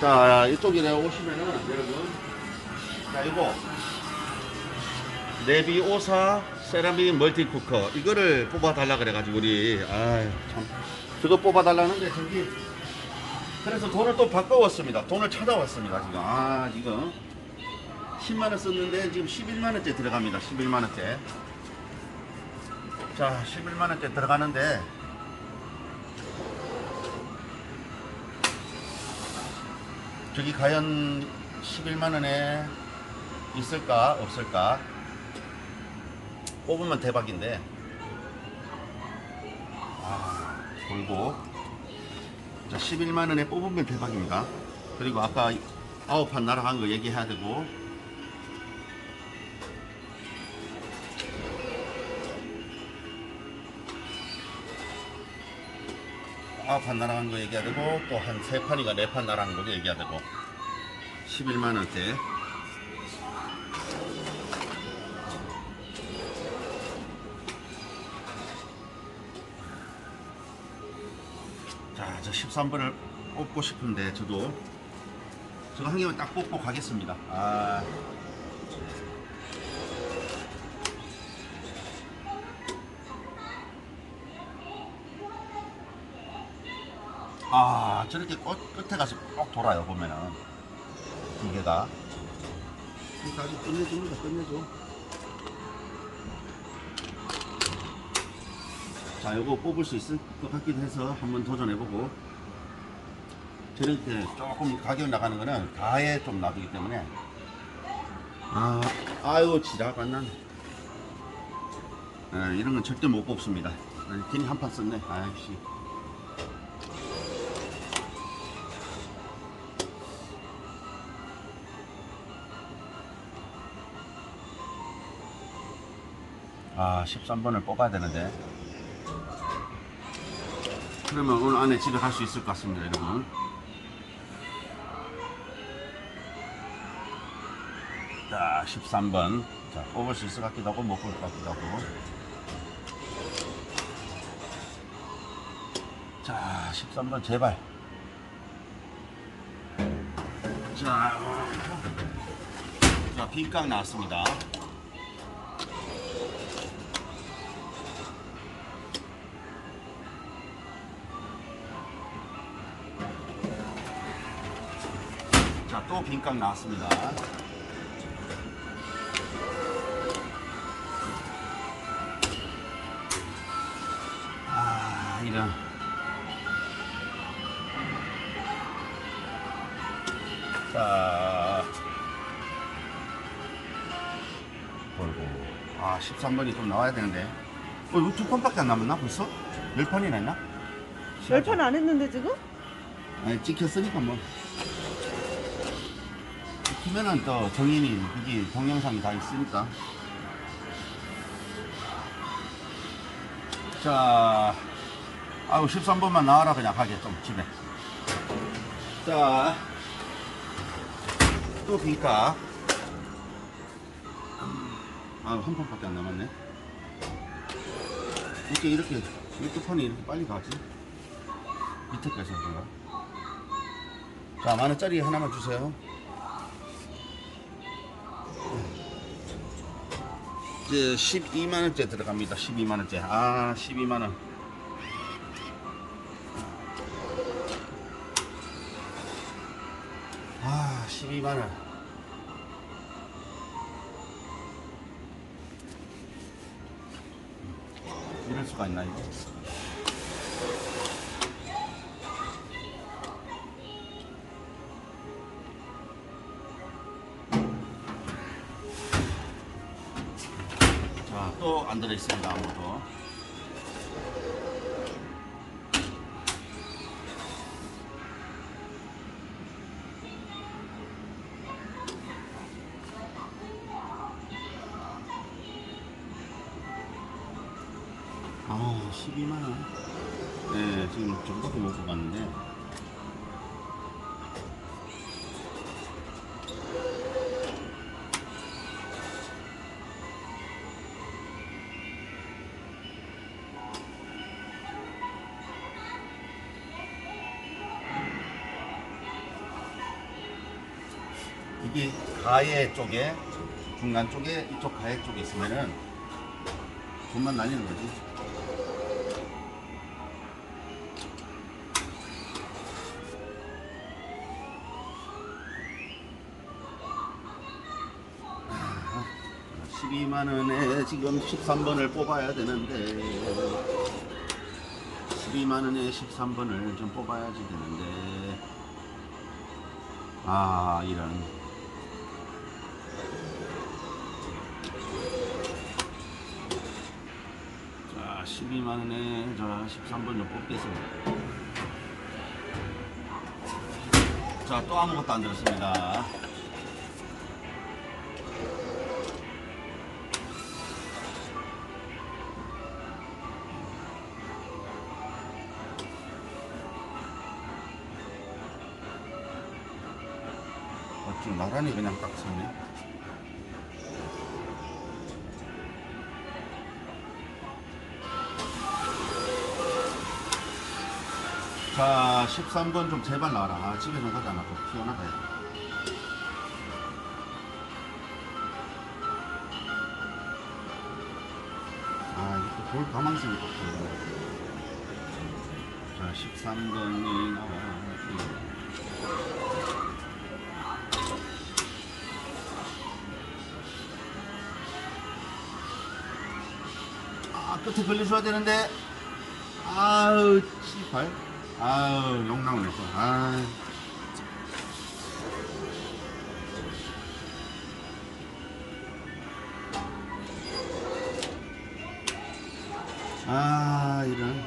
자, 이쪽에 오시면은 여러분. 자, 이거. 네비 오사 세라믹 멀티쿠커. 이거를 뽑아달라 그래가지고, 우리. 아유, 참. 저거 뽑아달라는데, 저기. 그래서 돈을 또 바꿔왔습니다. 돈을 찾아왔습니다, 지금. 아, 지금. 10만원 썼는데, 지금 11만원째 들어갑니다. 11만원째. 자, 11만원째 들어가는데, 저기 과연 11만 원에 있을까 없을까? 뽑으면 대박인데. 아 돌고. 자 11만 원에 뽑으면 대박입니다. 그리고 아까 아홉 판 날아간 거 얘기해야 되고. 아홉 판 날아간 거 얘기해야 되고 또 한 세 판이가 네 판 날아간 거 얘기해야 되고 11만 원대 자, 저 13번을 뽑고 싶은데 저도 저거 한 개만 딱 뽑고 가겠습니다. 아. 아, 저렇게 끝, 끝에 가서 꼭 돌아요, 보면은. 기계가. 그러니까 아주 끝내줍니다, 끝내줘. 자, 요거 뽑을 수 있을 것 같기도 해서 한번 도전해보고. 저렇게 조금 가격 나가는 거는 가에 좀 놔두기 때문에. 아, 아유, 지랄 안 나네. 아, 이런 건 절대 못 뽑습니다. 아, 괜히 한 판 썼네. 아이씨. 아, 13번을 뽑아야 되는데. 그러면 오늘 안에 집에 갈 수 있을 것 같습니다, 여러분. 자, 13번. 자, 뽑을 수 있을 것 같기도 하고, 못 뽑을 것 같기도 하고. 자, 13번, 제발. 자, 자, 빈깡 나왔습니다. 또 빈깡 나왔습니다. 아, 이런. 자. 벌고. 아, 13번이 좀 나와야 되는데. 어, 이거 두 판밖에 안 남았나, 벌써? 열 판이나 했나? 열 판 안 했는데 지금? 아니 찍혔으니까 뭐 찍히면은 또 정인이 여기 동영상이 다 있으니까? 자 아우 13번만 나와라 그냥 가게 좀 집에. 자또 빈카 아한 판밖에 안 남았네. 이렇게 이렇게 이렇게 판이 이렇게 빨리 가지? 밑에까지 한가. 자, 만 원짜리 하나만 주세요. 이제 12만 원째 들어갑니다. 12만 원째. 아, 12만 원. 아, 12만 원. 이럴 수가 있나 이거? 안 들어있습니다, 아무도. 아, 12만원. 네, 지금 저거밖에 못 뽑았는데. 이게 가해 쪽에 중간 쪽에 이쪽 가해 쪽에 있으면은 돈만 날리는 거지. 아, 12만 원에 지금 13번을 뽑아야 되는데 12만 원에 13번을 좀 뽑아야지 되는데 아 이런 12만 원에 자 13번 좀 뽑겠습니다. 자또 아무것도 안 들었습니다. 어쭈 나란히 그냥 딱 섰네 13번 좀 제발 나와라. 아, 집에 좀 가자. 나또 피곤하다 야. 아 이거 볼 가망성이 없네 자 13번이 나와 아 끝에 걸려줘야 되는데. 아우 씨발 아우 욕나오네 또 아. 아 이런.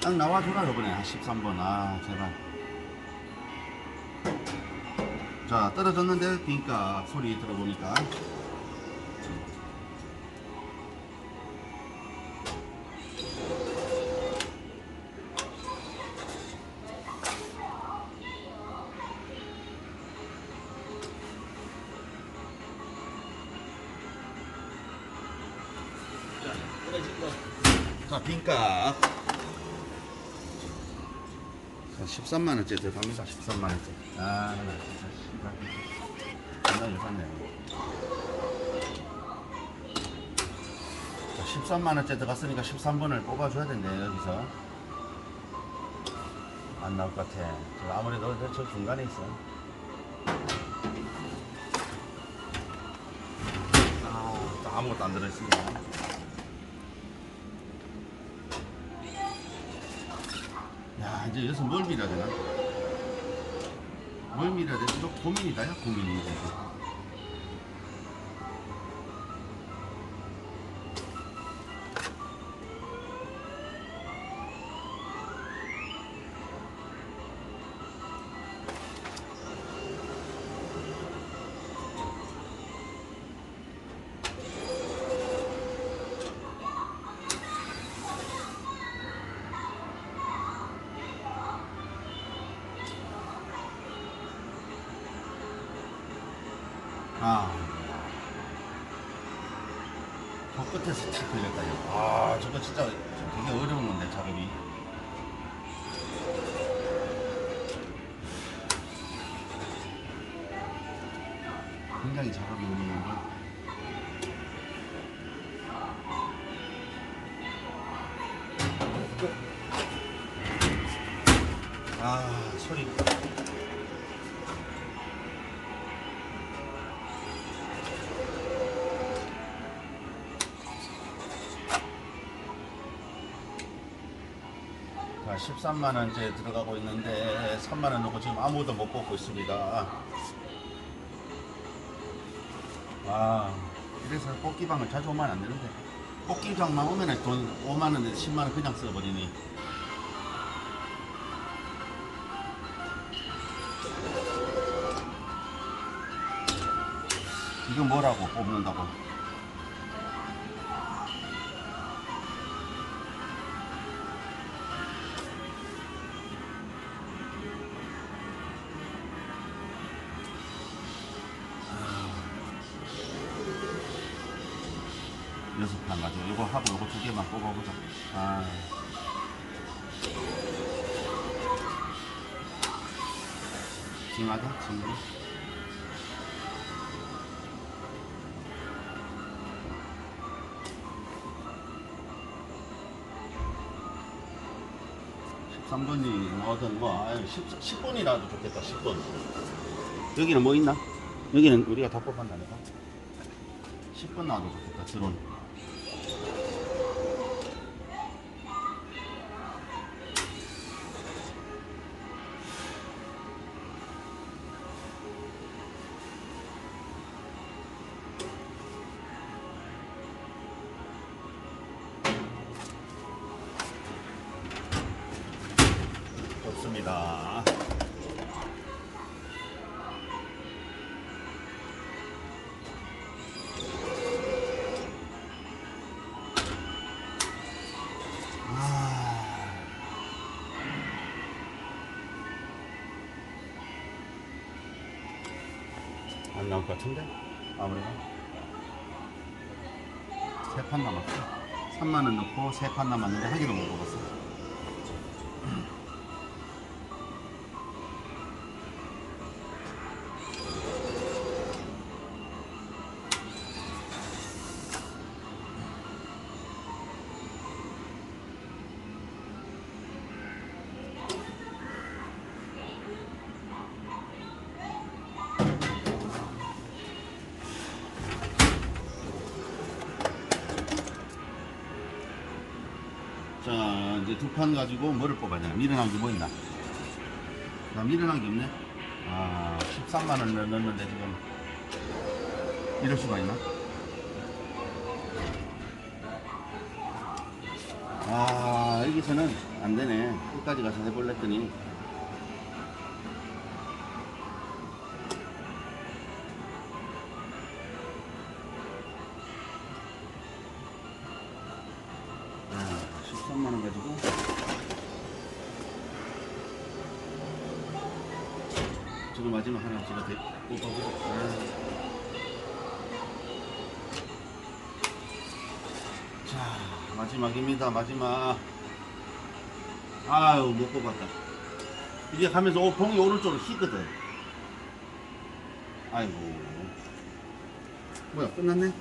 딱 나와줘라 이번에 아, 13번. 아 제발. 자 떨어졌는데 그니까 소리 들어보니까 자, 빈값. 13만원째 들어갑니다. 13만원째. 아, 나 진짜, 열받네. 자, 13만원째 들어갔으니까 13번을 뽑아줘야 된대, 여기서. 안 나올 것 같아. 저 아무래도 저- 저 중간에 있어. 아, 또 아무것도 안 들어있습니다. 이제 여기서 뭘 밀어야 되나? 뭘 밀어야 되지? 이거 고민이다 야 고민이 아. 저 끝에서 탁 걸렸다 이거. 아 저거 진짜 되게 어려운 건데 작업이 굉장히 작업이 어려운 거아 소리 13만 원째 들어가고 있는데 3만 원 넣고 지금 아무도 못 뽑고 있습니다. 아, 그래서 뽑기방을 자주 오면 안 되는데 뽑기방만 오면 돈 5만 원에 10만 원 그냥 써버리니. 이거 뭐라고 뽑는다고? 여섯 판 가지고 이거 하고 이거 두 개만 뽑아보자. 아. 징하다 징. 십삼 번이 뭐든 뭐 아유 10, 10번이라도 좋겠다 10번 여기는 뭐 있나? 여기는 우리가 다 뽑았다니까 10번 나와도 좋겠다 드론 좋습니다. 아. 안 나올 것 같은데? 아무래도 세 판 남았어. 3만 원 넣고 세 판 남았는데 한 개도 못 먹었어. 자 이제 두 판 가지고 뭐를 뽑아야 미련한 게 뭐 있나? 나 미련한 게 없네. 아 13만 원 넣었는데 지금 이럴 수가 있나? 아 여기서는 안 되네. 끝까지 가서 해볼랬더니 13만 원 가지고 지금 마지막 하나 제가 대, 뽑아보고 아. 자 마지막입니다 마지막. 아유 못 뽑았다. 이게 가면서 오, 봉이 오른쪽으로 휘거든. 아이고. 뭐야 끝났네?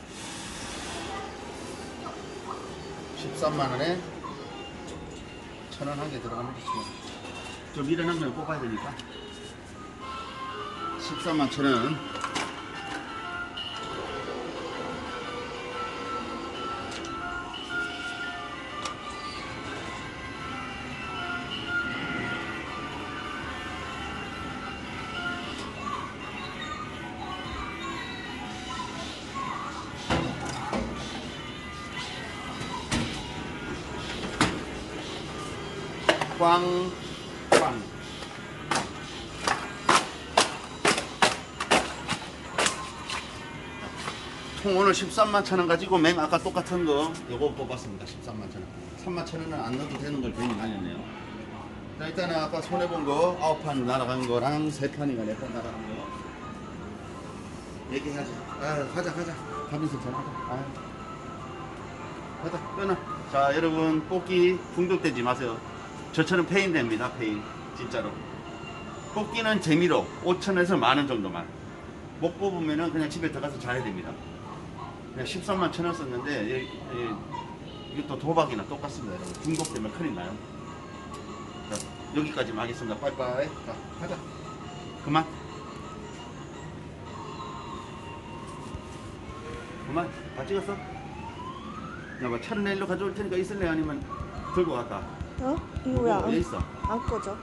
13만 원에 천 원 한 개 들어가면. 저 미련한 걸 뽑아야 되니까. 13만 천 원. 꽝, 꽝. 총 오늘 13만 천원 가지고 맹 아까 똑같은 거 요거 뽑았습니다. 13만 천 원. 3만 천 원은 안 넣어도 되는 걸 괜히 날렸네요. 자 일단은 아까 손해 본 거 아홉 판 날아간 거랑 세 판이가 네 판 날아간 거 얘기하자. 아 가자 가자. 가면서 전화하자. 아. 가자 끊어. 자 여러분 뽑기 중독되지 마세요. 저처럼 페인 됩니다. 페인 진짜로. 뽑기는 재미로 5천에서 만원 정도만. 못 뽑으면은 그냥 집에 들어가서 자야 됩니다. 그냥 13만 천원 썼는데 이- 이- 이것도 도박이나 똑같습니다. 여러분. 중독되면 큰일 나요. 자, 여기까지만 하겠습니다. 빠이빠이. 자, 가자. 그만. 그만. 다 찍었어? 야, 뭐 차를 내일로 가져올 테니까 있을래? 아니면 들고 갈까? 어? 이거 왜왜 안? 안 꺼져?